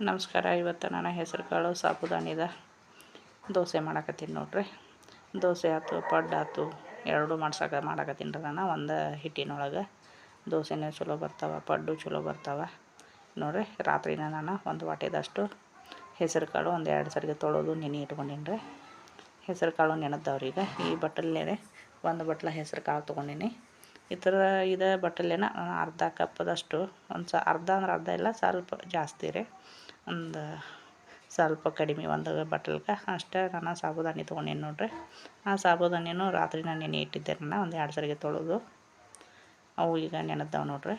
ನಮಸ್ಕಾರ. ಇವತ್ತು ನಾನು ಹೆಸರು ಕಾಳು. ಸಾಬುದಾನಿದ ದೋಸೆ ಮಾಡಕತ್ತೀನಿ ನೋಡ್ರಿ. ದೋಸೆ ಆಯ್ತು ಪಡ್ಡು ಆಯ್ತು ಎರಡೂ ಮಾಡ್ಸಕ ಮಾಡಕತ್ತೀನಿ ರೀ ನಾನು. ಒಂದು ಹಿಟ್ಟಿನೊಳಗೆ ದೋಸೆನೇ ಚಲೋ ಬರ್ತಾವೆ, ಪಡ್ಡು ಚಲೋ ಬರ್ತಾವ. ನೋಡ್ರಿ, ರಾತ್ರಿನ ನಾನು ಒಂದು ವಾಟೆದಷ್ಟು ಹೆಸರು ಕಾಳು ಒಂದು ಎರಡು ಸರಿಗೆ ತೊಳೋದು ನೆನೆ ಇಟ್ಕೊಂಡೀನಿ ರೀ. ಹೆಸರು ಕಾಳು ನೆನೆದವ್ರಿ ಈಗ. ಈ ಬಟ್ಟಲೇ ಒಂದು ಬಟ್ಲ ಹೆಸರು ಕಾಳು ತೊಗೊಂಡಿನಿ. ಈ ಥರ ಇದು ಬಟ್ಟಲೇನ ಅರ್ಧ ಕಪ್ಪದಷ್ಟು ಒಂದು ಸ, ಅರ್ಧ ಅಂದ್ರೆ ಅರ್ಧ ಇಲ್ಲ, ಸ್ವಲ್ಪ ಜಾಸ್ತಿ ರೀ. ಒಂದು ಸ್ವಲ್ಪ ಕಡಿಮೆ ಒಂದು ಬಟ್ಟಲ್ಗೆ ಅಷ್ಟೇ ನಾನು ಸಾಬುದಾನಿ ತೊಗೊಂಡೇನು ನೋಡ್ರಿ. ಆ ಸಾಬುದಾನಿನೂ ರಾತ್ರಿ ನಾನು ನೆನೆ ಇಟ್ಟಿದ್ದೆ ನಾನು ಒಂದು ಎರಡು ಸರಿಗೆ ತೊಳೆದು. ಅವು ಈಗ ನೆನೆದವು ನೋಡ್ರಿ.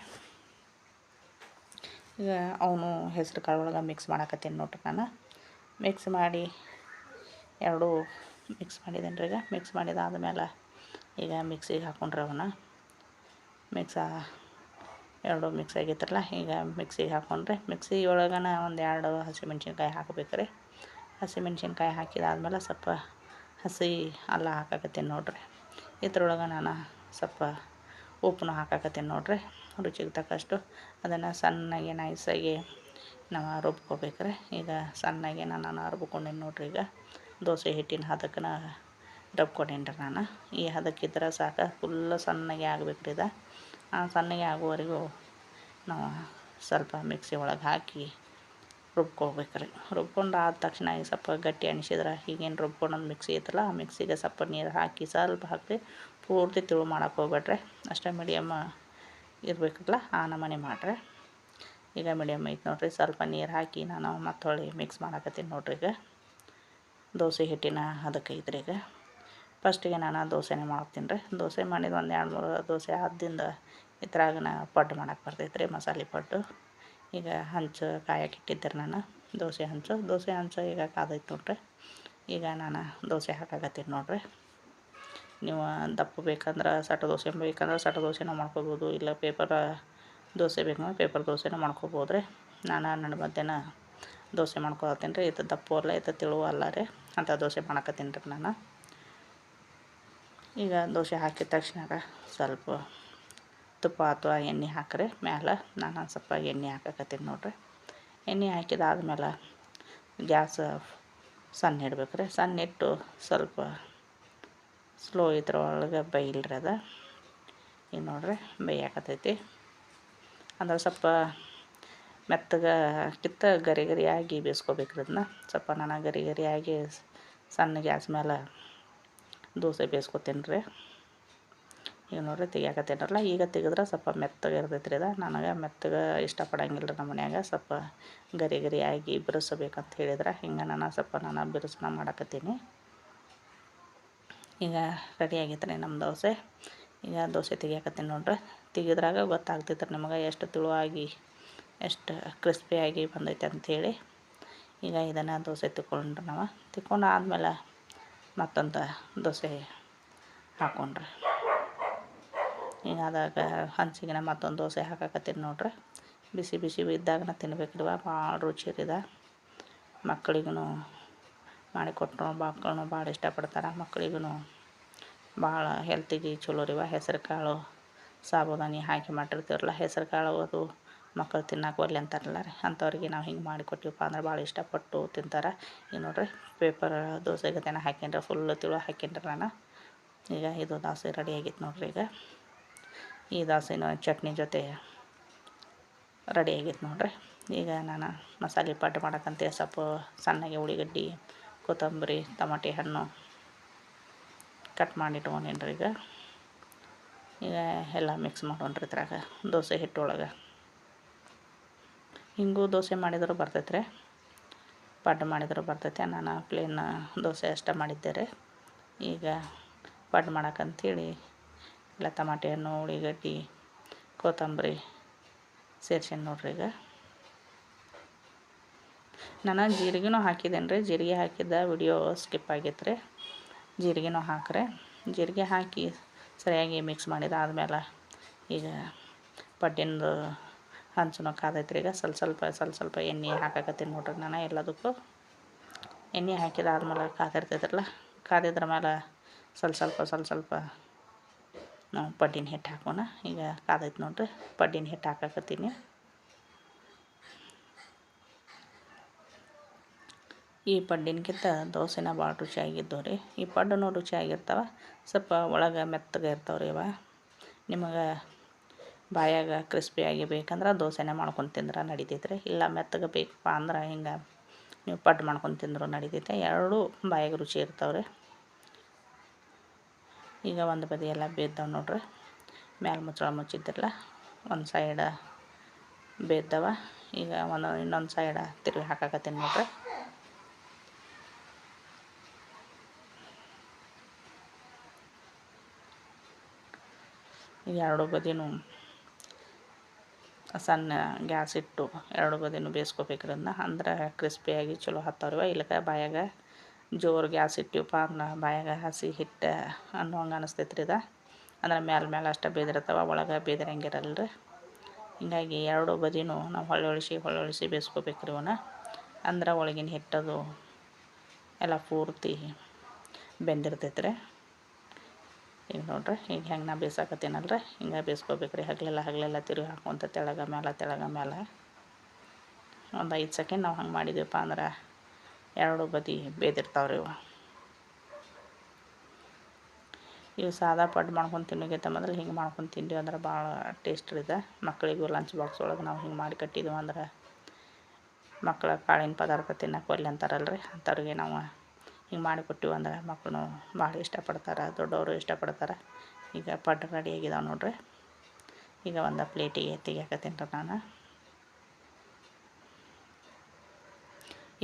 ಈಗ ಅವನು ಹೆಸರು ಕಾಳು ಒಳಗೆ ಮಿಕ್ಸ್ ಮಾಡಾಕತ್ತೀನಿ ನೋಡ್ರಿ ನಾನು. ಮಿಕ್ಸ್ ಮಾಡಿ ಎರಡೂ ಮಿಕ್ಸ್ ಮಾಡಿದ್ದೇನೆ ರೀ ಈಗ. ಮಿಕ್ಸ್ ಮಾಡಿದಾದ್ಮೇಲೆ ಈಗ ಮಿಕ್ಸಿಗೆ ಹಾಕೊಂಡ್ರೆ ಅವನ್ನ. ಮಿಕ್ಸ ಎರಡು ಮಿಕ್ಸ್ ಆಗೈತಲ್ಲ ಈಗ ಮಿಕ್ಸಿಗೆ ಹಾಕೊಂಡ್ರೆ ಮಿಕ್ಸಿ ಒಳಗನ ಒಂದು ಎರಡು ಹಸಿಮೆಣ್ಸಿನ್ಕಾಯಿ ಹಾಕ್ಬೇಕು ರೀ ಹಸಿಮೆಣ್ಸಿನ್ಕಾಯಿ ಹಾಕಿದಾದ್ಮೇಲೆ ಸ್ವಲ್ಪ ಹಸಿ ಅಲ್ಲ ಹಾಕಾಕತ್ತೀನಿ ನೋಡ್ರಿ. ಇದ್ರೊಳಗೆ ನಾನು ಸ್ವಲ್ಪ ಉಪ್ಪನ್ನು ಹಾಕಾಕತ್ತೀನಿ ನೋಡ್ರಿ. ರುಚಿಗೆ ತಕ್ಕಷ್ಟು ಅದನ್ನು ಸಣ್ಣಗೆ ನೈಸಾಗಿ ನಾವು ರುಬ್ಕೋಬೇಕ್ರಿ. ಈಗ ಸಣ್ಣಗೆ ನಾನು ರುಬ್ಕೊಂಡೇನಿ ನೋಡ್ರಿ ಈಗ. ದೋಸೆ ಹಿಟ್ಟಿನ ಹದಕ್ಕನ ರುಬ್ಕೊಂಡೇನಿ ರೀ ನಾನು. ಈ ಹದಕ್ಕಿದ್ರೆ ಸಾಕು ಫುಲ್ಲು ಸಣ್ಣಗೆ ಆಗ್ಬೇಕು ರೀ ಇದು. ಸಣ್ಣಗೆ ಆಗುವವರೆಗೂ ನಾವು ಸ್ವಲ್ಪ ಮಿಕ್ಸಿ ಒಳಗೆ ಹಾಕಿ ರುಬ್ಕೋಬೇಕು ರೀ ರುಬ್ಕೊಂಡು ಆದ ತಕ್ಷಣ ಈಗ ಸ್ವಲ್ಪ ಗಟ್ಟಿ ಅನಿಸಿದ್ರೆ ಈಗೇನು ರುಬ್ಕೊಂಡೊಂದು ಮಿಕ್ಸಿ ಐತಲ್ಲ, ಆ ಮಿಕ್ಸಿಗೆ ಸ್ವಲ್ಪ ನೀರು ಹಾಕಿ ಸ್ವಲ್ಪ ಹಾಕಿ ಪೂರ್ತಿ ತಿಳು ಮಾಡೋಕೆ ಹೋಗ್ಬೇಡ್ರಿ. ಅಷ್ಟೇ ಮೀಡಿಯಮ್ ಇರಬೇಕಲ್ಲ, ಆ ನಮೂನೆ ಮಾಡ್ರಿ. ಈಗ ಮೀಡಿಯಮ್ ಐತೆ ನೋಡಿರಿ, ಸ್ವಲ್ಪ ನೀರು ಹಾಕಿ ನಾನು ಮತ್ತೆ ಹೊಳ್ಳಿ ಮಿಕ್ಸ್ ಮಾಡಾಕತ್ತೀನಿ ನೋಡ್ರಿ ಈಗ. ದೋಸೆ ಹಿಟ್ಟಿನ ಅದಕ್ಕೆ ಐತ್ರಿ ಈಗ. ಫಸ್ಟಿಗೆ ನಾನು ದೋಸೆನೇ ಮಾಡ್ತೀನಿ ರೀ. ದೋಸೆ ಮಾಡಿದ ಒಂದು ಎರಡು ಮೂರು ದೋಸೆ ಆದಿಂದ ಇದ್ರಾಗನ ಪಡ್ಡು ಮಾಡಕ್ಕೆ ಬರ್ತೈತೆ ರೀ, ಮಸಾಲೆ ಪಡ್ಡು. ಈಗ ಹಂಚು ಕಾಯಕ್ಕೆ ಇಟ್ಟಿದ್ದೆ ನಾನು, ದೋಸೆ ಹಂಚು. ದೋಸೆ ಹಂಚು ಈಗ ಕಾದೈತೆ ನೋಡ್ರಿ. ಈಗ ನಾನು ದೋಸೆ ಹಾಕಾಕತ್ತೀನಿ ನೋಡ್ರಿ. ನೀವು ದಪ್ಪ ಬೇಕಂದ್ರೆ ಸಟ ದೋಸೆ ಬೇಕಂದ್ರೆ ಸಟ ದೋಸೆನೂ ಮಾಡ್ಕೊಬೋದು, ಇಲ್ಲ ಪೇಪರ್ ದೋಸೆ ಬೇಕಂದ್ರೆ ಪೇಪರ್ ದೋಸೆನೂ ಮಾಡ್ಕೊಬೋದು ರೀ. ನಾನು ನನ್ನ ಮಧ್ಯಾಹ್ನ ದೋಸೆ ಮಾಡ್ಕೊಳತ್ತೀನಿ ರೀ. ಇದು ದಪ್ಪು ಅಲ್ಲ, ಇದು ತಿಳುವು ಅಲ್ಲ ರೀ. ಅಂಥ ದೋಸೆ ಮಾಡಾಕತ್ತೀನಿ ರೀ ನಾನು. ಈಗ ದೋಸೆ ಹಾಕಿದ ತಕ್ಷಣ ಸ್ವಲ್ಪ ತುಪ್ಪ ಅಥವಾ ಎಣ್ಣೆ ಹಾಕ್ರೆ ಮ್ಯಾಲೆ ನಾನು ಸ್ವಲ್ಪ ಎಣ್ಣೆ ಹಾಕಕತ್ತೀನಿ ನೋಡ್ರಿ. ಎಣ್ಣೆ ಹಾಕಿದಾದ್ಮೇಲೆ ಗ್ಯಾಸ್ ಸಣ್ಣ ಇಡ್ಬೇಕು ರೀ ಸಣ್ಣ ಇಟ್ಟು ಸ್ವಲ್ಪ ಸ್ಲೋ ಇದ್ರ ಒಳಗೆ ಬೈಲ್ರಿ ಅದು. ಈಗ ನೋಡ್ರಿ ಬೇಯಾಕತೈತಿ ಅಂದ್ರೆ ಸ್ವಲ್ಪ ಮೆತ್ತಗೆ ಕಿತ್ತ ಗರಿ ಗರಿಯಾಗಿ ಬೇಯಿಸ್ಕೋಬೇಕ್ರಿ ಅದನ್ನ ಸ್ವಲ್ಪ ನಾನು ಗರಿ ಗರಿಯಾಗಿ ಸಣ್ಣ ಗ್ಯಾಸ್ ಮೇಲೆ ದೋಸೆ ಬೇಯಿಸ್ಕೊತೀನಿ ರೀ ಈಗ ನೋಡಿರಿ ತೆಗಿಯಾಕತ್ತೇನಲ್ಲ ಈಗ ತೆಗೆದ್ರೆ ಸ್ವಲ್ಪ ಮೆತ್ತಗೆ ಇರ್ತೈತೆ ರೀ ಅದ. ನನಗೆ ಮೆತ್ತಗೆ ಇಷ್ಟಪಡಂಗಿಲ್ಲ ರೀ ನಮ್ಮ ಮನ್ಯಾಗ. ಸ್ವಲ್ಪ ಗರಿ ಗರಿ ಆಗಿ ಬಿರುಸಬೇಕಂತ ಹೇಳಿದ್ರೆ ಹಿಂಗೆ ನಾನು ಸ್ವಲ್ಪ ನಾನು ಬಿರುಸನ ಮಾಡಕತ್ತೀನಿ. ಈಗ ರೆಡಿ ಆಗೈತೆ ರೀ ನಮ್ಮ ದೋಸೆ. ಈಗ ದೋಸೆ ತೆಗಿಯಾಕತ್ತೀನಿ ನೋಡ್ರಿ. ತೆಗೆದ್ರಾಗ ಗೊತ್ತಾಗ್ತೈತೆ ನಿಮಗೆ ಎಷ್ಟು ತಿಳುವಾಗಿ, ಎಷ್ಟು ಕ್ರಿಸ್ಪಿಯಾಗಿ ಬಂದೈತೆ ಅಂಥೇಳಿ ಈಗ ಇದನ್ನು ದೋಸೆ ತಿಕ್ಕೊಂಡ್ರೆ ನಾವು. ತಿಕ್ಕೊಂಡು ಆದಮೇಲೆ ಮತ್ತೊಂದು ದೋಸೆ ಹಾಕೊಂಡ್ರೆ. ಈಗ ಹಂಚಿಗೆ ಮತ್ತೊಂದು ದೋಸೆ ಹಾಕಾಕತ್ತೀನಿ ನೋಡ್ರಿ. ಬಿಸಿ ಬಿಸಿ ಇದ್ದಾಗನ ತಿನ್ಬೇಕ್ರಿವ ಭಾಳ ರುಚಿ ಇರಿದ ಮಕ್ಳಿಗೂ ಮಾಡಿಕೊಟ್ರು ಮಕ್ಕಳು ಭಾಳ ಇಷ್ಟಪಡ್ತಾರೆ. ಮಕ್ಳಿಗೂ ಭಾಳ ಹೆಲ್ತಿಗೆ ಚಲೋ ರೀವ ಹೆಸರು ಕಾಳು ಸಾಬುದಾನಿ ಹಾಕಿ ಮಾಡಿರ್ತೀರಲ್ಲ ಹೆಸರು ಕಾಳು ಅದು ಮಕ್ಕಳು ತಿನ್ನಕ್ಕೆ ಒಲ್ಲೆ ಅಂತಾರಲ್ಲ ರೀ. ಅಂಥವ್ರಿಗೆ ನಾವು ಹಿಂಗೆ ಮಾಡಿ ಕೊಟ್ಟಿವಪ್ಪ ಅಂದ್ರೆ ಭಾಳ ಇಷ್ಟಪಟ್ಟು ತಿಂತಾರೆ. ಈಗ ನೋಡಿರಿ ಪೇಪರ್ ದೋಸೆ ಗತೆನ ಹಾಕ್ಯಂಡ್ರೆ ಫುಲ್ ತಿಳು ಹಾಕ್ಯಂಡ್ರೆ ನಾನು. ಈಗ ಇದು ದೋಸೆ ರೆಡಿ ಆಗಿತ್ತು ನೋಡಿರಿ ಈಗ. ಈ ದೋಸೆನೂ ಚಟ್ನಿ ಜೊತೆ ರೆಡಿ ಆಗೈತೆ ನೋಡಿರಿ. ಈಗ ನಾನು ಮಸಾಲೆ ಪಾಟ್ ಮಾಡೋಕ್ಕಂತೆ ಸೊಪ್ಪು, ಸಣ್ಣಗೆ ಉಳ್ಳಿಗಡ್ಡಿ ಕೊತ್ತಂಬರಿ, ಟಮಾಟೆ ಹಣ್ಣು ಕಟ್ ಮಾಡಿ ಇಟ್ಕೊಂಡೇನಿ ಈಗ. ಈಗ ಎಲ್ಲ ಮಿಕ್ಸ್ ಮಾಡೋಣ್ರಿ ಇದ್ರಾಗ, ದೋಸೆ ಹಿಟ್ಟೊಳಗೆ. ಹಿಂಗೂ ದೋಸೆ ಮಾಡಿದರೂ ಬರ್ತೈತೆ ರೀ ಪಡ್ಡು ಮಾಡಿದರೂ ಬರ್ತೈತೆ. ನಾನು ಪ್ಲೇನ್ ದೋಸೆ ಅಷ್ಟೇ ಮಾಡಿದ್ದೆ ರೀ ಈಗ ಪಡ್ಡು ಮಾಡೋಕ್ಕಂಥೇಳಿ ಇಲ್ಲ ಟಮಾಟೆ ಹಣ್ಣು ಉಳ್ಳಿಗಡ್ಡಿ ಕೊತ್ತಂಬರಿ ಸೇರ್ಸೇನಿ ನೋಡ್ರಿ ಈಗ. ನಾನು ಜೀರಿಗೆನೂ ಹಾಕಿದ್ದೇನೆ ರೀ ಜೀರಿಗೆ ಹಾಕಿದ್ದ ವಿಡಿಯೋ ಸ್ಕಿಪ್ ಆಗೈತೆ ರೀ ಜೀರಿಗೆನೂ ಹಾಕ್ರೆ. ಜೀರಿಗೆ ಹಾಕಿ ಸರಿಯಾಗಿ ಮಿಕ್ಸ್ ಮಾಡಿದ ಆದಮೇಲೆ ಈಗ ಪಡ್ಡಿಂದು ಹಂಚು ಕಾದೈತೆ ರೀ ಈಗ ಸ್ವಲ್ಪ ಸ್ವಲ್ಪ ಸ್ವಲ್ಪ ಸ್ವಲ್ಪ ಎಣ್ಣೆ ಹಾಕಾಕತ್ತೀನಿ ನೋಡ್ರಿ ನಾನು ಎಲ್ಲದಕ್ಕೂ. ಎಣ್ಣೆ ಹಾಕಿದಾದ್ಮೇಲೆ ಕಾದಿರ್ತೈತ್ರಲ್ಲ ಕಾದಿದ್ರ ಮೇಲೆ ಸ್ವಲ್ಪ ಸ್ವಲ್ಪ ಸ್ವಲ್ಪ ಸ್ವಲ್ಪ ನಾವು ಪಡ್ಡಿನ ಹಿಟ್ಟು ಹಾಕೋಣ. ಈಗ ಕಾದೈತೆ ನೋಡ್ರಿ, ಪಡ್ಡಿನ ಹಿಟ್ಟು ಹಾಕಾಕತ್ತೀನಿ. ಈ ಪಡ್ಡಿನಕ್ಕಿಂತ ದೋಸೆನ ಭಾಳ ರುಚಿಯಾಗಿದ್ದವು ರೀ. ಈ ಪಡ್ಡುನೂ ರುಚಿಯಾಗಿರ್ತಾವೆ, ಸ್ವಲ್ಪ ಒಳಗೆ ಮೆತ್ತಗೆ ಇರ್ತಾವೆ ರೀ ಇವ. ನಿಮಗೆ ಬಾಯಾಗ ಕ್ರಿಸ್ಪಿಯಾಗಿ ಬೇಕಂದ್ರೆ ದೋಸೆನೇ ಮಾಡ್ಕೊಂಡು ತಿಂದ್ರೆ ನಡಿತೈತೆ ರೀ ಇಲ್ಲ ಮೆತ್ತಗೆ ಬೇಕಪ್ಪ ಅಂದ್ರೆ ಹಿಂಗೆ ನೀವು ಪಡ್ಡು ಮಾಡ್ಕೊಂಡು ತಿಂದರೂ ನಡಿತೈತೆ. ಎರಡೂ ಬಾಯಾಗ ರುಚಿ ಇರ್ತಾವೆ ರೀ ಈಗ ಒಂದು ಬದಿ ಎಲ್ಲ ನೋಡ್ರಿ. ಮ್ಯಾಲೆ ಮುಚ್ಚಳ ಮುಚ್ಚಿದ್ದಿರಲ್ಲ ಒಂದು ಸೈಡ ಬೇದ್ದವ ಈಗ ಒಂದು ಇನ್ನೊಂದು ಸೈಡ ತಿರುಗಿ ಹಾಕಾಕತ್ತೀನಿ ನೋಡ್ರಿ. ಈಗ ಎರಡು ಬದಿನೂ ಸಣ್ಣ ಗ್ಯಾಸ್ ಇಟ್ಟು ಎರಡು ಬದಿನೂ ಬೇಯಿಸ್ಕೋಬೇಕು ಅದನ್ನ ಅಂದ್ರೆ ಕ್ರಿಸ್ಪಿಯಾಗಿ ಚಲೋ ಹತ್ತವ್ರಿವ ಇಲ್ಲಕ ಬಾಯಾಗ ಜೋರು ಗ್ಯಾಸ್ ಇಟ್ಟಿವಪ್ಪ ಅಂದ್ರೆ ಬಾಯಾಗ ಹಸಿ ಹಿಟ್ಟು ಅನ್ನೋ ಹಂಗೆ ಅನಿಸ್ತೈತ್ರಿ ಇದು. ಅಂದ್ರೆ ಮ್ಯಾಲೆ ಮ್ಯಾಲ ಅಷ್ಟೇ ಬೇದಿರ್ತಾವೆ ಒಳಗೆ ಬೇದಿರಂಗಿರಲ್ಲ ರೀ ಹೀಗಾಗಿ ಎರಡು ಬದಿನೂ ನಾವು ಹೊಳ್ಳೊಳಿಸಿ ಹೊಳ್ಳೊಳಿಸಿ ಬೇಯಿಸ್ಕೋಬೇಕ್ರಿ ಇವನ್ನ ಅಂದ್ರೆ ಒಳಗಿನ ಹಿಟ್ಟದು ಎಲ್ಲ ಪೂರ್ತಿ ಬೆಂದಿರ್ತೈತೆ ರೀ ಈಗ ನೋಡ್ರಿ ಈಗ ಹೆಂಗೆ ನಾ ಬೇಯಿಸಾಕತ್ತೀನಲ್ರಿ ಹಿಂಗೆ ಬೇಯಿಸ್ಕೋಬೇಕ್ರಿ ಹಗಲೆಲ್ಲ ಹಗಲೆಲ್ಲ ತಿರುಗಿ ಹಾಕುವಂತ ತೆಳಗ ಮೇಲೆ ತೆಳಗ ಮೇಲೆ ಒಂದು ಐದು ಸೆಕೆಂಡ್ ನಾವು ಹಂಗೆ ಮಾಡಿದ್ವಿಪ್ಪ ಅಂದ್ರೆ ಎರಡು ಬದಿ ಬೇದಿರ್ತಾವ್ರಿ ಇವು. ಇವು ಸಾದಾ ಪಡ್ಡು ಮಾಡ್ಕೊಂಡು ತಿನ್ನೋಕೈತೆ ಮೊದಲು ಹಿಂಗೆ ಮಾಡ್ಕೊಂಡು ತಿಂದ್ವಿ ಅಂದ್ರೆ ಭಾಳ ಟೇಸ್ಟ್ ಇದೆ. ಮಕ್ಕಳಿಗೂ ಲಂಚ್ ಬಾಕ್ಸ್ ಒಳಗೆ ನಾವು ಹಿಂಗೆ ಮಾಡಿ ಕಟ್ಟಿದ್ವಿ ಅಂದ್ರೆ ಮಕ್ಕಳ ಕಾಳಿನ ಪದಾರ್ಥ ತಿನ್ನಕ್ಕೆ ಒಲ್ಲೆ ಅಂತಾರಲ್ರಿ, ಅಂಥವ್ರಿಗೆ ನಾವು ಹಿಂಗೆ ಮಾಡಿಕೊಟ್ಟಿವಿ ಅಂದ್ರೆ ಮಕ್ಕಳು ಭಾಳ ಇಷ್ಟಪಡ್ತಾರೆ, ದೊಡ್ಡವರು ಇಷ್ಟಪಡ್ತಾರೆ. ಈಗ ಪಡ್ಡು ರೆಡಿ ಆಗಿದಾವೆ ನೋಡ್ರಿ. ಈಗ ಒಂದು ಪ್ಲೇಟಿಗೆ ತೆಗಿಯಾಕತ್ತೀನಿ ರೀ ನಾನು.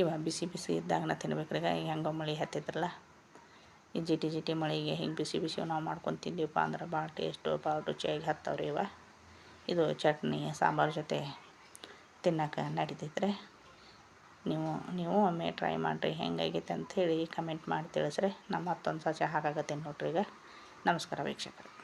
ಇವ ಬಿಸಿ ಬಿಸಿ ಇದ್ದಾಗನ ತಿನ್ಬೇಕ್ರಿ ಈಗ ಹೆಂಗೋ ಮಳೆ ಹತ್ತಿದ್ರಲ್ಲ. ಈ ಜಿಟಿ ಜಿಟಿ ಮಳೆಗೆ ಹಿಂಗೆ ಬಿಸಿ ಬಿಸಿ ನಾವು ಮಾಡ್ಕೊಂಡು ತಿಂದೀವಪ್ಪ ಅಂದ್ರೆ ಭಾಳ ಟೇಸ್ಟು ಭಾಳ ರುಚಿಯಾಗಿ ಹತ್ತವ್ರಿ ಇವ. ಇದು ಚಟ್ನಿ, ಸಾಂಬಾರು ಜೊತೆ ತಿನ್ನಕ್ಕೆ ನಡಿತೈತ್ರಿ. ನೀವು ನೀವು ಒಮ್ಮೆ ಟ್ರೈ ಮಾಡಿರಿ. ಹೆಂಗಾಗೈತೆ ಅಂಥೇಳಿ ಕಮೆಂಟ್ ಮಾಡಿ ತಿಳಿಸ್ರಿ. ನಮ್ಮ ಮತ್ತೊಂದು ಸಹ ಹಾಕಾಕತ್ತೀನಿ ನೋಡ್ರಿ ಈಗ. ನಮಸ್ಕಾರ ವೀಕ್ಷಕರು.